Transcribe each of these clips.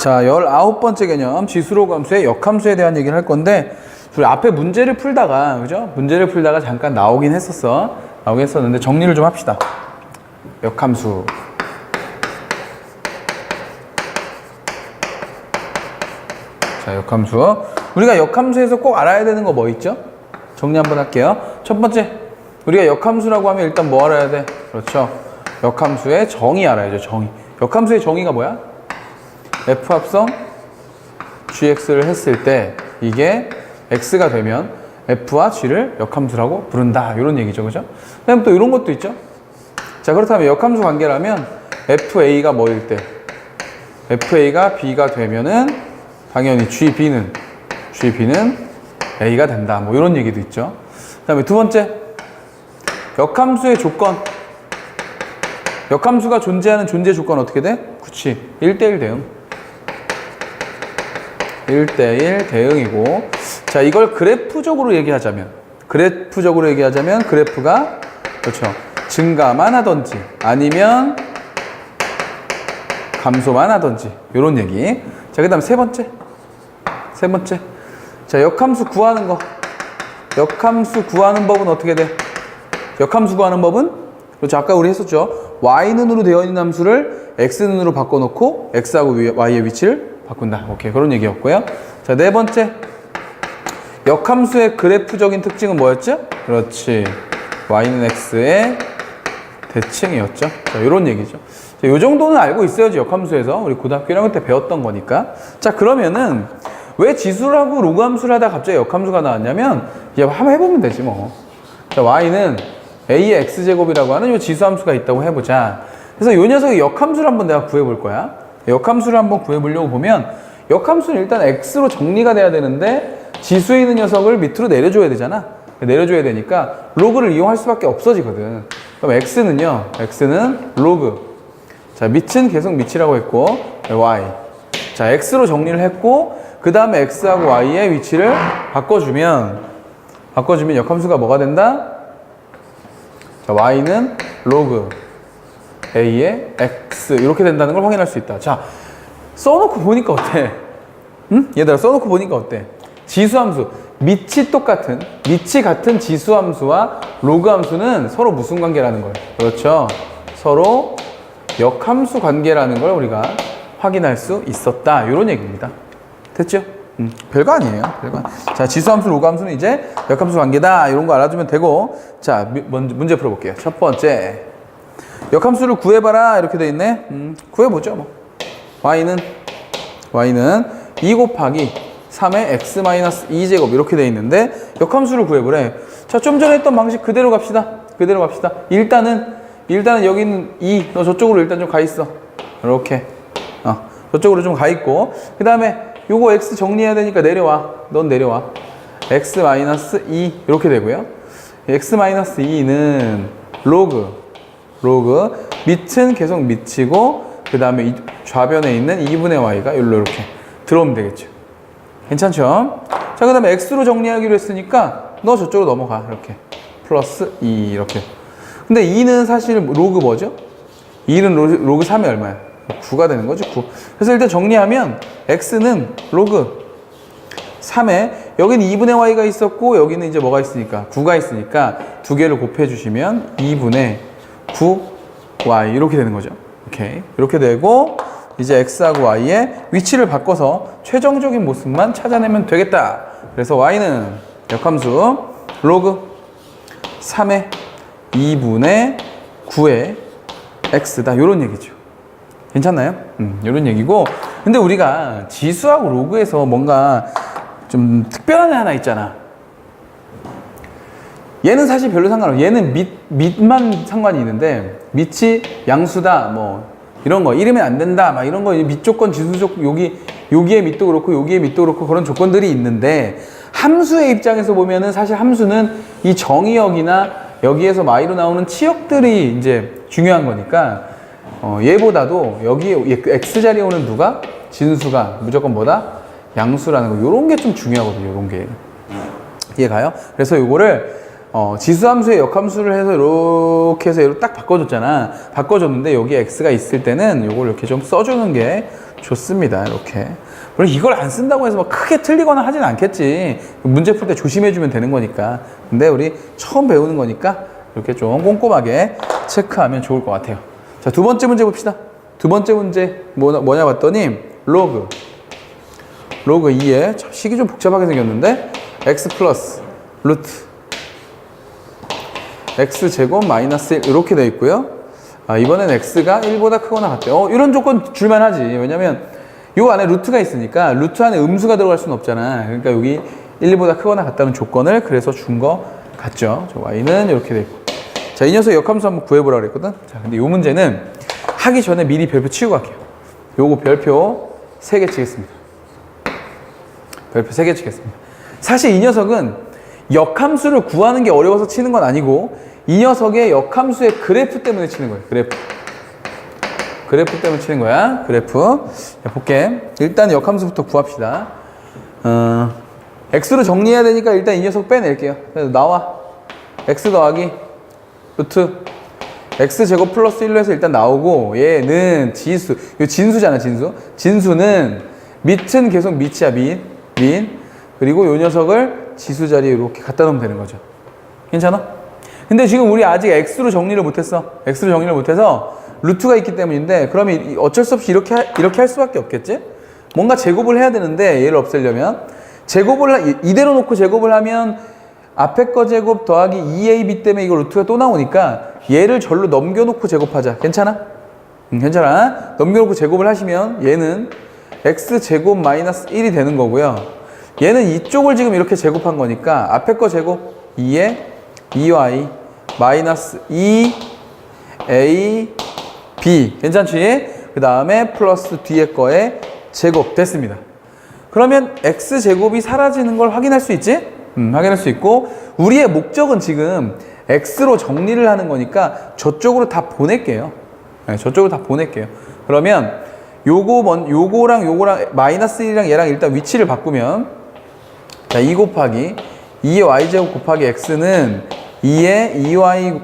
자, 19번째 개념, 지수로 함수의 역함수에 대한 얘기를 할 건데, 우리 앞에 문제를 풀다가, 그죠? 문제를 풀다가 잠깐 나오긴 했었어. 나오긴 했었는데, 정리를 좀 합시다. 역함수. 자, 역함수. 우리가 역함수에서 꼭 알아야 되는 거 뭐 있죠? 정리 한번 할게요. 첫 번째, 우리가 역함수라고 하면 일단 뭐 알아야 돼? 그렇죠. 역함수의 정의 알아야죠, 정의. 역함수의 정의가 뭐야? F 합성 gx를 했을 때 이게 x가 되면 f와 g를 역함수라고 부른다. 이런 얘기죠, 그죠? 그다음 또 이런 것도 있죠. 자, 그렇다면 역함수 관계라면 fa가 뭐일 때? fa가 b가 되면은 당연히 gb는 gb는 a가 된다. 뭐 이런 얘기도 있죠. 그 다음에 두 번째 역함수의 조건. 역함수가 존재하는 존재 조건 어떻게 돼? 그치. 1대1 대응. 1대1 대응이고. 자, 이걸 그래프적으로 얘기하자면. 그래프적으로 얘기하자면 그래프가, 그렇죠. 증가만 하던지 아니면 감소만 하던지. 요런 얘기. 자, 그 다음 세 번째. 세 번째. 자, 역함수 구하는 거. 역함수 구하는 법은 어떻게 돼? 역함수 구하는 법은 그렇죠. 아까 우리 했었죠. y는으로 되어 있는 함수를 x는으로 바꿔놓고 x하고 위- y의 위치를 바꾼다. 오케이. 그런 얘기였고요. 자, 네 번째. 역함수의 그래프적인 특징은 뭐였죠? 그렇지. y는 x의 대칭이었죠. 자, 이런 얘기죠. 자, 요 정도는 알고 있어야지 역함수에서 우리 고등학교 1학년 때 배웠던 거니까. 자, 그러면은 왜 지수를 하고 로그 함수를 하다 갑자기 역함수가 나왔냐면 이제 한번 해보면 되지 뭐. 자, y는 a의 x제곱이라고 하는 요 지수 함수가 있다고 해보자. 그래서 요 녀석의 역함수를 한번 내가 구해볼 거야. 역함수를 한번 구해보려고 보면 역함수는 일단 x로 정리가 돼야 되는데 지수에 있는 녀석을 밑으로 내려줘야 되잖아. 내려줘야 되니까 로그를 이용할 수밖에 없어지거든. 그럼 x는요. x는 로그. 자, 밑은 계속 밑이라고 했고 y. 자, x로 정리를 했고 그 다음에 x하고 y의 위치를 바꿔주면 바꿔주면 역함수가 뭐가 된다? 자, y는 로그 a의 x 이렇게 된다는 걸 확인할 수 있다. 자, 써놓고 보니까 어때? 응? 얘들아 써놓고 보니까 어때? 지수함수 밑이 똑같은 밑이 같은 지수함수와 로그함수는 서로 무슨 관계라는 거예요? 그렇죠. 서로 역함수 관계라는 걸 우리가 확인할 수 있었다. 이런 얘기입니다. 됐죠? 음, 별거 아니에요. 별거 아니- 자, 지수함수, 로그함수는 이제 역함수 관계다. 이런 거 알아주면 되고. 자, 미- 먼저 문제 풀어볼게요. 첫 번째. 역함수를 구해봐라. 이렇게 돼 있네. 음, 구해보죠. 뭐. y는, y는 2 곱하기 3의 x-2제곱 이렇게 돼 있는데 역함수를 구해보래. 자, 좀 전에 했던 방식 그대로 갑시다. 그대로 갑시다. 일단은, 일단은 여기는 2. 너 저쪽으로 일단 좀 가 있어. 이렇게. 어, 저쪽으로 좀 가 있고. 그 다음에 요거 x 정리해야 되니까 내려와. 넌 내려와. x-2 이렇게 되고요. x-2는 로그 로그 밑은 계속 밑이고 그 다음에 좌변에 있는 2분의 y가 여기로 이렇게 들어오면 되겠죠. 괜찮죠? 자, 그 다음에 x로 정리하기로 했으니까 너 저쪽으로 넘어가. 이렇게. 플러스 2 이렇게. 근데 2는 사실 로그 뭐죠? 2는 로그, 로그 3이 얼마야? 9가 되는 거죠, 9. 그래서 일단 정리하면 x는 로그 3에 여기는 2분의 y가 있었고 여기는 이제 뭐가 있으니까 9가 있으니까 두 개를 곱해 주시면 2분의 9y 이렇게 되는 거죠. 오케이. 이렇게 되고 이제 x하고 y의 위치를 바꿔서 최종적인 모습만 찾아내면 되겠다. 그래서 y는 역함수 로그 3의 2분의 9의 x다. 이런 얘기죠. 괜찮나요? 음, 이런 얘기고. 근데 우리가 지수하고 로그에서 뭔가 좀 특별한 애 하나 있잖아. 얘는 사실 별로 상관없어. 얘는 밑, 밑만 상관이 있는데, 밑이 양수다, 뭐, 이런 거, 이러면 안 된다, 막 이런 거, 밑 조건, 지수 조건, 여기, 여기에 밑도 그렇고, 여기에 밑도 그렇고, 그런 조건들이 있는데, 함수의 입장에서 보면은 사실 함수는 이 정의역이나 여기에서 마이로 나오는 치역들이 이제 중요한 거니까, 어, 얘보다도 여기에 x자리에 오는 누가? 진수가 무조건 뭐다? 양수라는 거. 요런 게 좀 중요하거든요, 요런 게. 이해가요? 그래서 요거를 어, 지수함수의 역함수를 해서 이렇게 해서 딱 바꿔줬잖아. 바꿔줬는데 여기 x가 있을 때는 요걸 이렇게 좀 써주는 게 좋습니다. 이렇게. 물론 이걸 안 쓴다고 해서 막 크게 틀리거나 하진 않겠지. 문제 풀 때 조심해주면 되는 거니까. 근데 우리 처음 배우는 거니까 이렇게 좀 꼼꼼하게 체크하면 좋을 것 같아요. 자, 두 번째 문제 봅시다. 두 번째 문제 뭐, 뭐냐 봤더니 로그. 로그 2에 참 식이 좀 복잡하게 생겼는데 x 플러스 루트 x 제곱 마이너스 1 이렇게 돼 있고요. 아, 이번엔 x가 1보다 크거나 같대요. 어, 이런 조건 줄만하지. 왜냐면 요 안에 루트가 있으니까 루트 안에 음수가 들어갈 수는 없잖아. 그러니까 여기 1보다 크거나 같다는 조건을 그래서 준 거 같죠. 저 y는 이렇게 돼 있고. 자, 이 녀석 역함수 한번 구해보라 그랬거든. 자, 근데 요 문제는 하기 전에 미리 별표 치고 갈게요. 요거 별표 3개 치겠습니다. 별표 3개 치겠습니다. 사실 이 녀석은 역함수를 구하는 게 어려워서 치는 건 아니고 이 녀석의 역함수의 그래프 때문에 치는 거예요. 그래프. 그래프 때문에 치는 거야. 그래프. 자, 볼게. 일단 역함수부터 구합시다. 어, x로 정리해야 되니까 일단 이 녀석 빼낼게요. 그래서 나와. x 더하기 루트 x 제곱 플러스 1로 해서 일단 나오고 얘는 지수. 이 진수잖아, 진수. 진수는 밑은 계속 밑이야, 밑. 밑. 그리고 요 녀석을 지수 자리에 이렇게 갖다 놓으면 되는 거죠. 괜찮아? 근데 지금 우리 아직 x로 정리를 못했어. x로 정리를 못해서 루트가 있기 때문인데 그러면 이- 어쩔 수 없이 이렇게 하- 이렇게 할 수밖에 없겠지? 뭔가 제곱을 해야 되는데 얘를 없애려면 제곱을 이대로 놓고 제곱을 하면 앞에 거 제곱 더하기 2ab 때문에 이거 루트가 또 나오니까 얘를 절로 넘겨놓고 제곱하자. 괜찮아? 음, 괜찮아. 넘겨놓고 제곱을 하시면 얘는 x 제곱 마이너스 1이 되는 거고요. 얘는 이쪽을 지금 이렇게 제곱한 거니까 앞에 거 제곱 2에 2y 마이너스 2a b 괜찮지? 그 다음에 플러스 뒤에 거에 제곱 됐습니다. 그러면 x 제곱이 사라지는 걸 확인할 수 있지? 음, 확인할 수 있고 우리의 목적은 지금 x로 정리를 하는 거니까 저쪽으로 다 보낼게요. 네, 저쪽으로 다 보낼게요. 그러면 요거 먼 요거랑 요거랑 마이너스 1이랑 얘랑 일단 위치를 바꾸면 자, 2 곱하기 2의 y제곱 곱하기 x는 2의 2y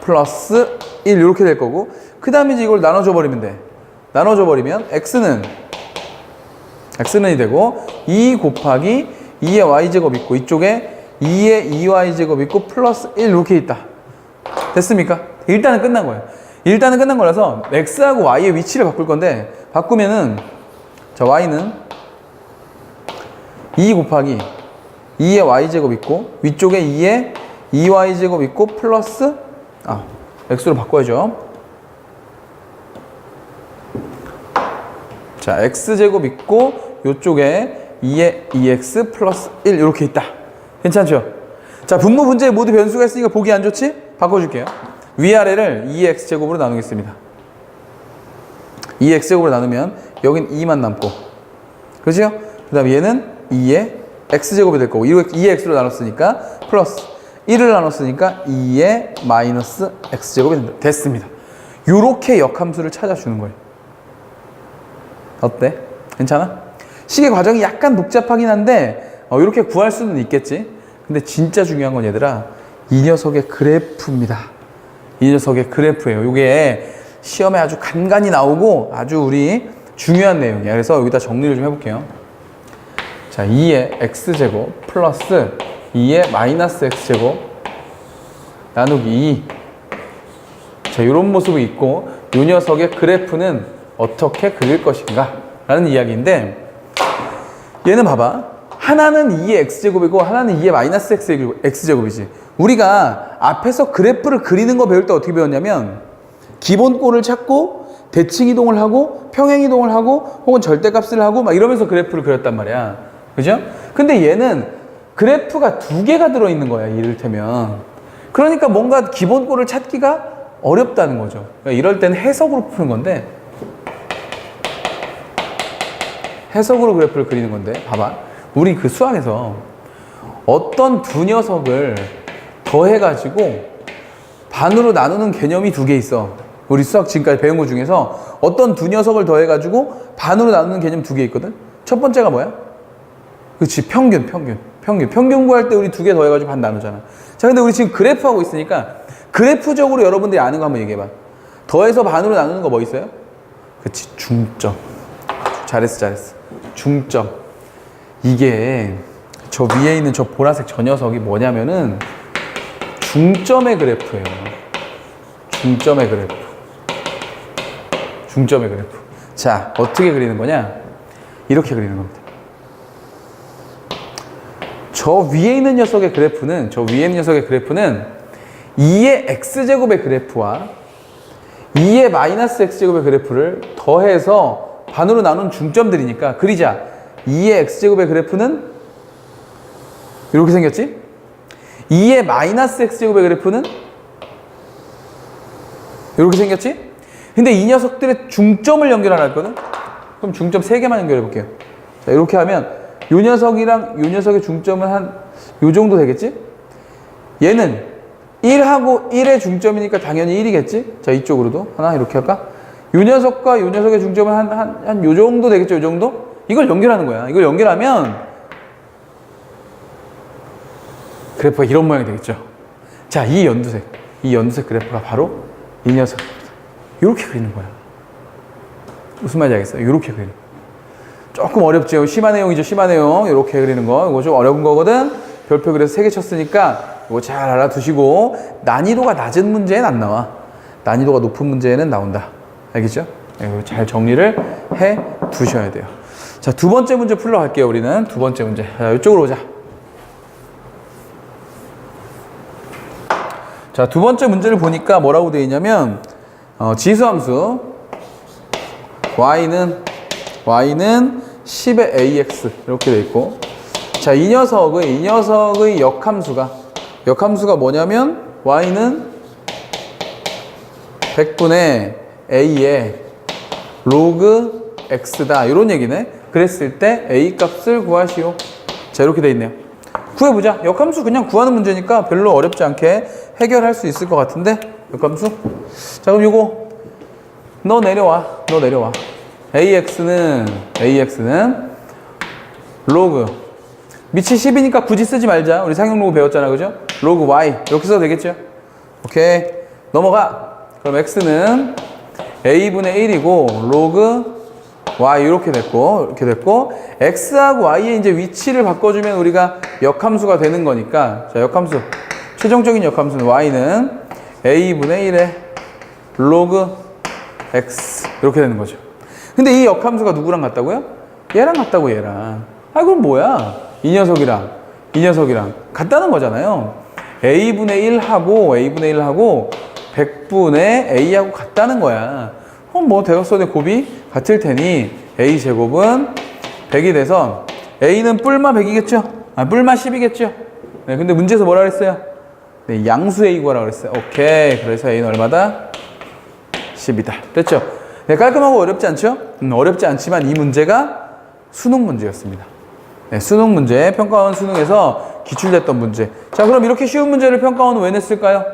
플러스 1 이렇게 될 거고 그 다음에 이제 이걸 나눠줘 버리면 돼. 나눠줘 버리면 x는 x는 이 되고 2 곱하기 2의 y제곱 있고 이쪽에 2의 2y제곱 있고 플러스 1 이렇게 있다. 됐습니까? 일단은 끝난 거예요. 일단은 끝난 거라서 x하고 y의 위치를 바꿀 건데 바꾸면은 자 y는 2 곱하기 2의 y제곱 있고 위쪽에 2의 2y제곱 있고 플러스 아 x로 바꿔야죠. 자 x제곱 있고 요쪽에 2의 2x 플러스 1 이렇게 있다. 괜찮죠? 자 분모 분자에 모두 변수가 있으니까 보기 안 좋지? 바꿔줄게요. 위아래를 2x제곱으로 나누겠습니다. 2x제곱으로 나누면 여긴 2만 남고 그죠? 그 다음에 얘는 2의 x제곱이 될 거고 2x로 나눴으니까 플러스 1을 나눴으니까 2의 마이너스 x제곱이. 됐습니다. 요렇게 역함수를 찾아주는 거예요. 어때? 괜찮아? 시계 과정이 약간 복잡하긴 한데 어, 이렇게 구할 수는 있겠지. 근데 진짜 중요한 건 얘들아 이 녀석의 그래프입니다. 이 녀석의 그래프예요. 이게 시험에 아주 간간히 나오고 아주 우리 중요한 내용이야. 그래서 여기다 정리를 좀 해볼게요. 자, 2의 x제곱 플러스 2의 마이너스 x제곱 나누기 2. 자, 이런 모습이 있고 이 녀석의 그래프는 어떻게 그릴 것인가 라는 이야기인데 얘는 봐봐. 하나는 2의 x제곱이고 하나는 2의 마이너스 x제곱이지. 우리가 앞에서 그래프를 그리는 거 배울 때 어떻게 배웠냐면 기본꼴을 찾고 대칭 이동을 하고 평행 이동을 하고 혹은 절대값을 하고 막 이러면서 그래프를 그렸단 말이야. 그죠? 근데 얘는 그래프가 두 개가 들어있는 거야. 이를테면. 그러니까 뭔가 기본꼴을 찾기가 어렵다는 거죠. 그러니까 이럴 때는 해석으로 푸는 건데 해석으로 그래프를 그리는 건데 봐봐 우리 그 수학에서 어떤 두 녀석을 더해가지고 반으로 나누는 개념이 두 개 있어 우리 수학 지금까지 배운 것 중에서 어떤 두 녀석을 더해가지고 반으로 나누는 개념 두 개 있거든 첫 번째가 뭐야? 그렇지 평균 평균 평균 평균 구할 때 우리 두 개 더해가지고 반 나누잖아 자 근데 우리 지금 그래프 하고 있으니까 그래프적으로 여러분들이 아는 거 한번 얘기해봐 더해서 반으로 나누는 거 뭐 있어요? 그치 중점 잘했어, 잘했어. 중점. 이게 저 위에 있는 저 보라색 저 녀석이 뭐냐면은 중점의 그래프예요. 중점의 그래프. 중점의 그래프. 자, 어떻게 그리는 거냐? 이렇게 그리는 겁니다. 저 위에 있는 녀석의 그래프는 저 위에 있는 녀석의 그래프는 2의 x제곱의 그래프와 2의 마이너스 x제곱의 그래프를 더해서 반으로 나눈 중점들이니까 그리자 2의 x제곱의 그래프는 이렇게 생겼지? 2의 마이너스 x제곱의 그래프는 이렇게 생겼지? 근데 이 녀석들의 중점을 연결하라 했거든? 그럼 중점 3개만 연결해 볼게요. 자, 이렇게 하면 요 녀석이랑 요 녀석의 중점은 한 요 정도 되겠지? 얘는 1하고 1의 중점이니까 당연히 1이겠지? 자, 이쪽으로도 하나 이렇게 할까? 요 녀석과 요 녀석의 중점은 한, 한, 한 요 정도 되겠죠? 요 정도? 이걸 연결하는 거야. 이걸 연결하면 그래프가 이런 모양이 되겠죠? 자, 이 연두색. 이 연두색 그래프가 바로 이 녀석입니다. 이렇게 그리는 거야. 무슨 말인지 알겠어요? 이렇게 그리는 거야. 조금 어렵죠. 심한 내용이죠. 심한 내용. 이렇게 그리는 거. 이거 좀 어려운 거거든. 별표 그래서 세 개 쳤으니까 이거 잘 알아두시고 난이도가 낮은 문제엔 안 나와. 난이도가 높은 문제에는 나온다. 알겠죠? 네, 이거 잘 정리를 해 두셔야 돼요. 자, 두 번째 문제 풀러 갈게요. 우리는 두 번째 문제. 자, 이쪽으로 오자. 자, 두 번째 문제를 보니까 뭐라고 되어 있냐면 어, 지수함수 y는 y는 10의 ax 이렇게 돼 있고 자, 이 녀석의 이 녀석의 역함수가 역함수가 뭐냐면 y는 100분의 a의 로그 x다 이런 얘기네. 그랬을 때 a 값을 구하시오. 자, 이렇게 돼 있네요. 구해보자. 역함수 그냥 구하는 문제니까 별로 어렵지 않게 해결할 수 있을 것 같은데 역함수. 자, 그럼 요거 너 내려와. 너 내려와. Ax는 ax는 로그 밑이 10이니까 굳이 쓰지 말자. 우리 상용 로그 배웠잖아. 그죠? 로그 y 이렇게 써도 되겠죠? 오케이. 넘어가. 그럼 x는 a분의 1이고 로그 y 이렇게 됐고 이렇게 됐고 x하고 y의 이제 위치를 바꿔주면 우리가 역함수가 되는 거니까 자 역함수 최종적인 역함수는 y는 a분의 1의 로그 x 이렇게 되는 거죠. 근데 이 역함수가 누구랑 같다고요? 얘랑 같다고 얘랑. 아 그럼 뭐야? 이 녀석이랑 이 녀석이랑 같다는 거잖아요. a분의 1하고 a분의 1하고 100분의 a하고 같다는 거야. 그럼 뭐 대각선의 곱이 같을 테니 a 제곱은 100이 돼서 a는 뿔마 100이겠죠? 아 뿔마 10이겠죠? 네, 근데 문제에서 뭐라 그랬어요? 네, 양수 a 구하라 그랬어요. 오케이. 그래서 a는 얼마다? 10이다. 됐죠? 네, 깔끔하고 어렵지 않죠? 음, 어렵지 않지만 이 문제가 수능 문제였습니다. 네, 수능 문제, 평가원 수능에서 기출됐던 문제. 자, 그럼 이렇게 쉬운 문제를 평가원은 왜 냈을까요?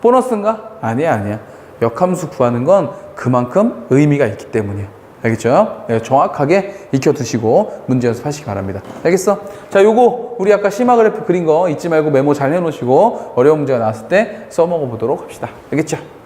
보너스인가? 아니야, 아니야. 역함수 구하는 건 그만큼 의미가 있기 때문이야. 알겠죠? 네, 정확하게 익혀두시고 문제 연습하시기 바랍니다. 알겠어? 자, 요거 우리 아까 심화 그래프 그린 거 잊지 말고 메모 잘 해놓으시고 어려운 문제가 나왔을 때 써먹어 보도록 합시다. 알겠죠?